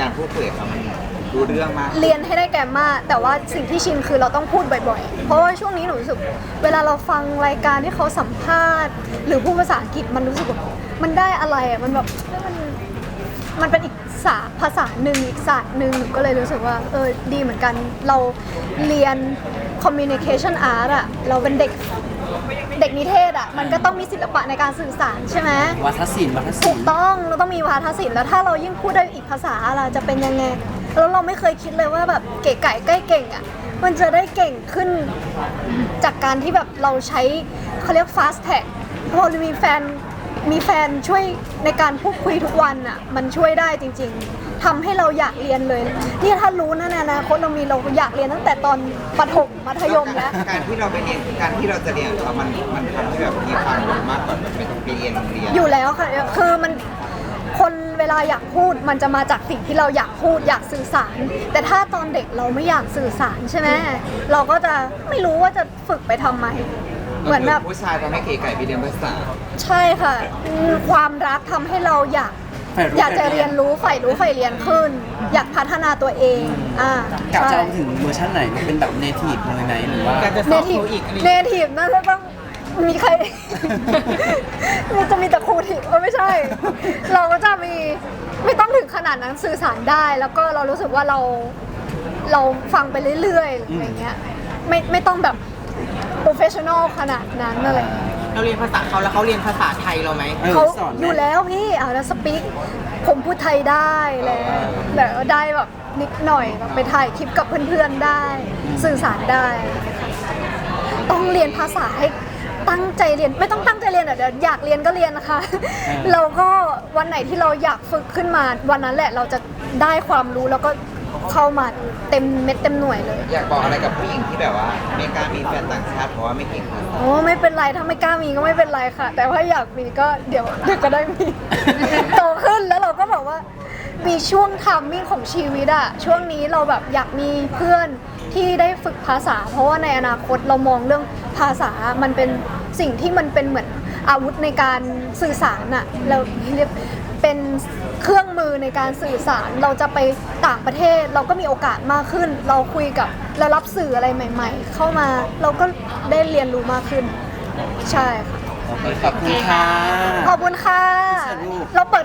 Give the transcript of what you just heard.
การพูดคุยกับเขามันรู้เรื่องมาก เรียนให้ได้แกมมาแต่ว่าสิ่งที่ชินคือเราต้องพูดบ่อยๆ เพราะว่าช่วงนี้หนูรู้สึก เวลาเราฟังรายการที่เขาสัมภาษณ์ หรือพูดภาษาอังกฤษมันรู้สึกแบบมันได้อะไรอะมันแบบมันมันเป็นอีกศาสตร์ภาษาหนึ่งอีกศาสตร์หนึ่งหนูก็เลยรู้สึกว่าเออดีเหมือนกันเราเรียน communication art อะเราเป็นเด็ก เด็กนิเทศอะมันก็ต้องมีศิลปะในการสื่อสารใช่ไหมวัฒนศิลป์วัฒนศิถูลกป์ต้องเราต้องมีวาทศิลป์แล้วถ้าเรายิ่งพูดได้อีกภาษาเราจะเป็นยังไงแล้วเราไม่เคยคิดเลยว่าแบบเก๋ไก่ใกล้เก่งอะมันจะได้เก่งขึ้นจากการที่แบบเราใช้เขาเรียก fast tag พอเรามีแฟน มีแฟนช่วยในการพูดคุยทุกวันอะมันช่วยได้จริง ๆทำให้เราอยากเรียนเลยนี่ถ้ารู้นะในอนาคตเรามีเราอยากเรียนตั้งแต่ตอนประถมมัธยมแล้ว การที่เราไปเรียนการที่เราจะเรียนกับเขามันมันทำให้แบบมีความรู้มากกว่าแบบไปเรียนโรงเรียนอยู่แล้วค่ะ คือมัน คนเวลาอยากพูดมันจะมาจากสิ่งที่เราอยากพูดอยากสื่อสาร แต่ถ้าตอนเด็กเราไม่อยากสื่อสารใช่ไหมเราก็จะไม่รู้ว่าจะฝึกไปทำไม เหมือนแบบผู้ชายทำให้เก๋ไก่ไปเรียนภาษา ใช่ค่ะอืมความรักทำให้เราอยาก ใฝ่รู้อยากจะใฝ่เรียนรู้ใฝ่รู้ใฝ่เรียนขึ้น อยากพัฒนาตัวเองอ่ากะจะใช่เอาถึงเวอร์ชันไหนเป็นแบบเนทีฟเลยไหมหรือว่าการจะสเนอบทีฟโทอีกอะไรเนทีฟน่าจะต้อง มีใคร มันจะมีแต่ครูทีฟเออไม่ใช่ เราก็จะมีไม่ต้องถึงขนาดนั้นสื่อสารได้ แล้วก็เรารู้สึกว่าเราเราฟังไปเรื่อยๆอะไรเงี้ยไม่ไม่ต้องแบบโปรเฟชชั่นอลขนาดนั้นอะไรเงี้ยเราเรียนภาษาเขาแล้วเขาเรียนภาษาไทยเราไหมเออเขาสอนไหม อยู่แล้วพี่อ่าแล้วสปีกผมพูดไทยได้แล้วแบบว่าได้แบบนิดหน่อยแบบไปถ่ายคลิปกับเพื่อนๆได้ สื่อสารได้ ต้องเรียนภาษาให้ ตั้งใจเรียนไม่ต้องตั้งใจเรียนอะเดี๋ยวอยากเรียนก็เรียนนะคะเราก็วันไหนที่เราอยากฝึกขึ้นมา วันนั้นแหละเราจะได้ความรู้แล้วก็เข้ามาเต็มเม็ดเต็มหน่วยเลยอยากบอกอะไรกับผู้หญิงที่แบบว่าไม่กล้ามีแฟนต่างชาติเพราะว่าไม่เก่งภาษาโอ้ไม่เป็นไรถ้าไม่กล้ามีก็ไม่เป็นไรค่ะ แต่ว่าอยากมีก็เดี๋ยวเดี๋ยวก็ได้มี โตขึ้นแล้วเราก็แบบว่า มีช่วงทามมิ่งของชีวิตอะช่วงนี้เราแบบอยากมีเพื่อนที่ได้ฝึกภาษา เพราะว่าในอนาคตเรามองเรื่องภาษามันเป็น สิ่งที่มันเป็นเหมือนอาวุธในการสื่อสารอะเราเรียกเป็นเครื่องมือในการสื่อสารเราจะไปต่างประเทศ เราก็มีโอกาสมากขึ้น เราคุยกับเรารับสื่ออะไรใหม่ ๆ เข้ามาเราก็ได้เรียนรู้มากขึ้น ใช่ค่ะโอเคขอบคุณค่ะขอบคุณค่ะสนุกเราเปิด